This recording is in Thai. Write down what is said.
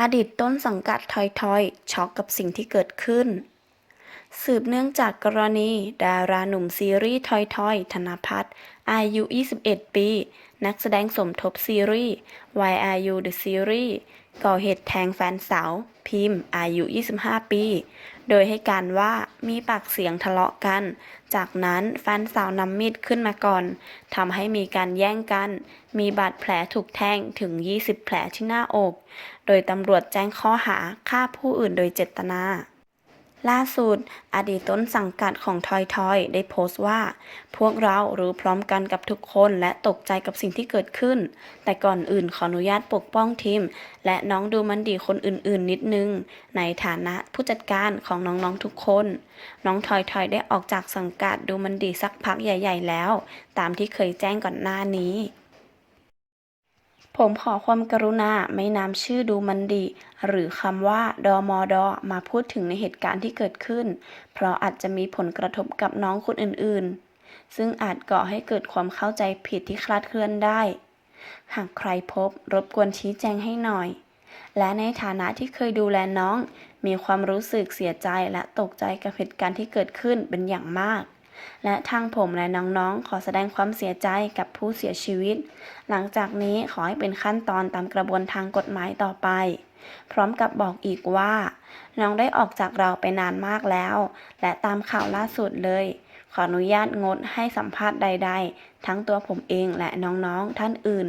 อดีตต้นสังกัดทอยทอยช็อกกับสิ่งที่เกิดขึ้น สืบเนื่องจากกรณี ดาราหนุ่มซีรีส์ทอยทอย ธนพัฒน์อายุ 21 ปี นักแสดงสมทบซีรีส์ Why Are You The Series ก่อเหตุแทงแฟนสาว พิมพ์ อายุ 25 ปี โดยให้การว่ามีปากเสียงทะเลาะกัน จากนั้นแฟนสาวนำมีดขึ้นมาก่อนทำให้มีการแย่งกัน มีบาดแผลถูกแทงถึง 20 แผลที่หน้าอก โดยตำรวจแจ้งข้อหาฆ่าผู้อื่นโดยเจตนา ล่าสุด อดีตต้นสังกัดของทอยทอยได้โพสต์ว่า พวกเรารู้พร้อมกันกับทุกคนและตกใจกับสิ่งที่เกิดขึ้น แต่ก่อนอื่นขออนุญาตปกป้องทีม และน้องดูมันดีคนอื่นๆ นิดนึง ในฐานะผู้จัดการของน้องๆทุกคน น้องทอยทอยได้ออกจากสังกัดดูมันดีสักพักใหญ่ ๆ แล้ว ตามที่เคยแจ้งก่อนหน้านี้ ผมขอความกรุณาไม่นำชื่อดูมันดี หรือคำว่าดอมอดอมาพูดถึงในเหตุการณ์ที่เกิดขึ้น เพราะอาจจะมีผลกระทบกับน้องคนอื่นๆ ซึ่งอาจก่อให้เกิดความเข้าใจผิดที่คลาดเคลื่อนได้ หากใครพบรบกวนชี้แจงให้หน่อย และในฐานะที่เคยดูแลน้อง มีความรู้สึกเสียใจและตกใจกับเหตุการณ์ที่เกิดขึ้นเป็นอย่างมาก และทางผมและน้องๆ ขอแสดงความเสียใจกับผู้เสียชีวิต หลังจากนี้ขอให้เป็นขั้นตอนตามกระบวนทางกฎหมายต่อไป พร้อมกับบอกอีกว่า น้องได้ออกจากเราไปนานมากแล้ว และตามข่าวล่าสุดเลย ขออนุญาตงดให้สัมภาษณ์ใด ๆ ทั้งตัวผมเองและน้องๆท่านอื่น